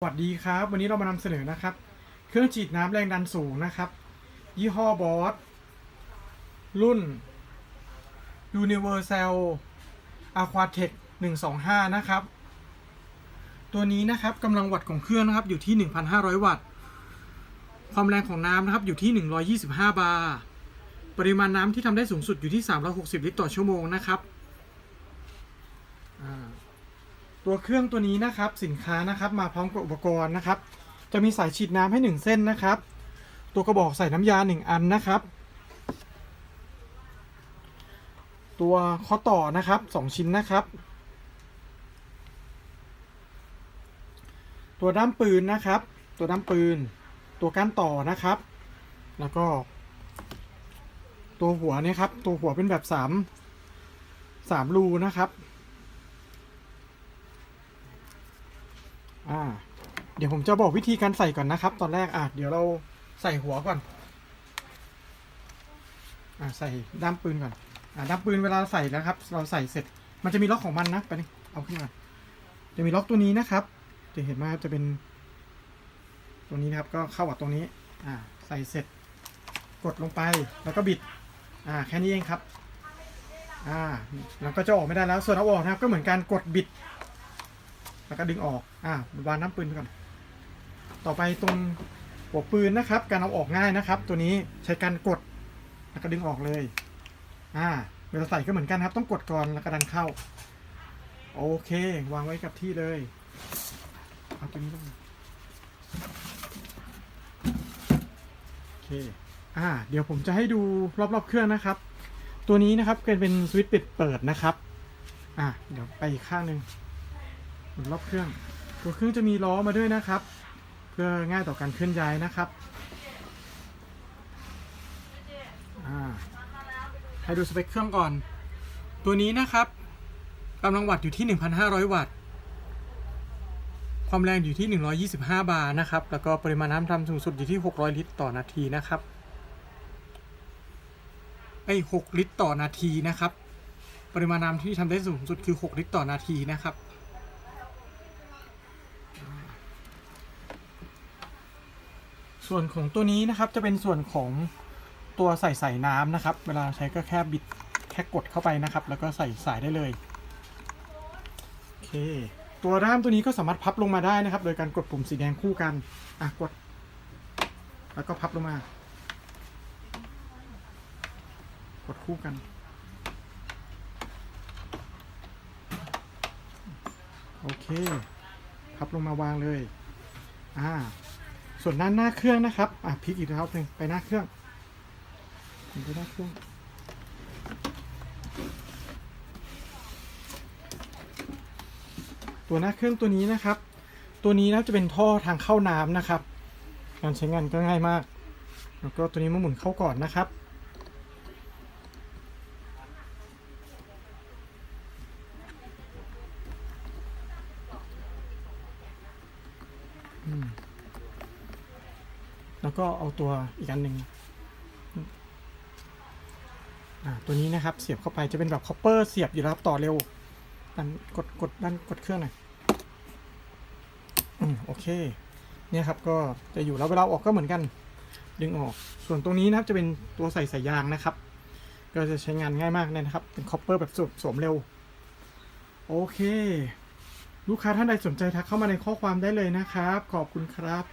สวัสดีครับ วันนี้เรามานำเสนอนะครับ เครื่องฉีดน้ำแรงดันสูงนะครับ ยี่ห้อบอสรุ่น Universal Aquatech 125 นะครับ ตัวนี้นะครับกำลังวัตต์ของเครื่องนะครับอยู่ที่ 1,500 วัตต์ ความแรงของน้ำนะครับอยู่ที่ 125 บาร์ ปริมาณน้ำที่ทำได้สูงสุดอยู่ที่ 360 ลิตรต่อชั่วโมงนะครับอ่า ตัวเครื่องตัวนี้นะครับสินค้านะครับมาพร้อมกับอุปกรณ์นะครับ จะมีสายฉีดน้ำให้ 1 เส้นนะครับ ตัวกระบอกใส่น้ำยา 1 อันนะครับ ตัวข้อต่อนะครับ 2 ชิ้นนะครับ ตัวด้ามปืนนะครับ ตัวด้ามปืน ตัวก้านต่อนะครับ แล้วก็ ตัวหัวเนี่ยครับตัวหัวเป็นแบบ 3 3รูนะครับ อ่า เดี๋ยวผมจะบอกวิธีการใส่ก่อนนะครับ ตอนแรกอะเดี๋ยวเราใส่หัวก่อน อ่าใส่ด้ามปืนก่อน อ่าด้ามปืนเวลาใส่นะครับ เราใส่เสร็จ มันจะมีล็อกของมันนะไปนี่เอาขึ้นมาจะมีล็อกตัวนี้นะครับ จะเห็นว่าจะเป็น ตัวนี้นะครับก็เข้ากับตรงนี้ อ่า ใส่เสร็จ กดลงไปแล้วก็บิด อ่า แค่นี้เองครับ อ่า แล้วก็จะออกไม่ได้แล้ว ส่วนเอาออกนะครับ ก็เหมือนการกดบิด แล้วก็ดึงออก อ่าวางน้ำปืนก่อน ต่อไปตรงหัวปืนนะครับ การเอาออกง่ายนะครับ ตัวนี้ใช้การกด แล้วก็ดึงออกเลย อ่า เวลาใส่ก็เหมือนกันครับ ต้องกดก่อนแล้วก็ดันเข้า โอเค วางไว้กับที่เลย เอาตัวนี้ลงมาโอเค อ่า เดี๋ยวผมจะให้ดูรอบๆเครื่องนะครับ ตัวนี้นะครับเป็นสวิตช์ปิดเปิดนะครับ อ่าเดี๋ยวไปอีกข้างหนึ่ง มุนรอบเครื่อง ตัวเครื่องจะมีล้อมาด้วยนะครับ เพื่อง่ายต่อการเคลื่อนย้ายนะครับให้ดูสเปคเครื่องก่อน ตัวนี้นะครับกำลังวัตต์อยู่ที่ 1,500 วัตต์ ความแรงอยู่ที่ 125 บาร์นะครับ แล้วก็ปริมาณน้ำทำสูงสุดอยู่ที่ 600 ลิตรต่อนาทีนะครับไอ้6ลิตรต่อนาทีนะครับ ปริมาณน้ำที่ทำได้สูงสุดคือ 6 ลิตรต่อนาทีนะครับ ส่วนของตัวนี้นะครับจะเป็นส่วนของตัวใส่ใส่น้ำนะครับ เวลาใช้ก็แค่บิดแค่กดเข้าไปนะครับ แล้วก็ใส่สายได้เลยโอเคตัวด้ามตัวนี้ก็สามารถพับลงมาได้นะครับ โดยการกดปุ่มสีแดงคู่กันอะกด แล้วก็พับลงมา กดคู่กันโอเค พับลงมาวางเลยอ่า ส่วนด้านหน้าเครื่องนะครับ อะพลิกอีกรอบหนึ่งไปหน้าเครื่องไปหน้าเครื่อง ตัวหน้าเครื่องตัวนี้นะครับ ตัวนี้นะจะเป็นท่อทางเข้าน้ำนะครับ การใช้งานก็ง่ายมาก แล้วก็ตัวนี้มาหมุนเข้าก่อนนะครับ อืม แล้วก็เอาตัวอีกอันหนึ่งตัวนี้นะครับเสียบเข้าไปจะเป็นแบบคอปเปอร์เสียบอยู่แล้วครับต่อเร็วดันกดกดดันกดเครื่องหน่อยอืมโอเค เนี่ยครับก็จะอยู่แล้วเวลาออกก็เหมือนกัน ดึงออก ส่วนตรงนี้นะครับจะเป็นตัวใส่สายยางนะครับ ก็จะใช้งานง่ายมากเลยนะครับ เป็นคอปเปอร์แบบสวมสวมเร็ว โอเค ลูกค้าท่านใดสนใจทักเข้ามาในข้อความได้เลยนะครับ ขอบคุณครับ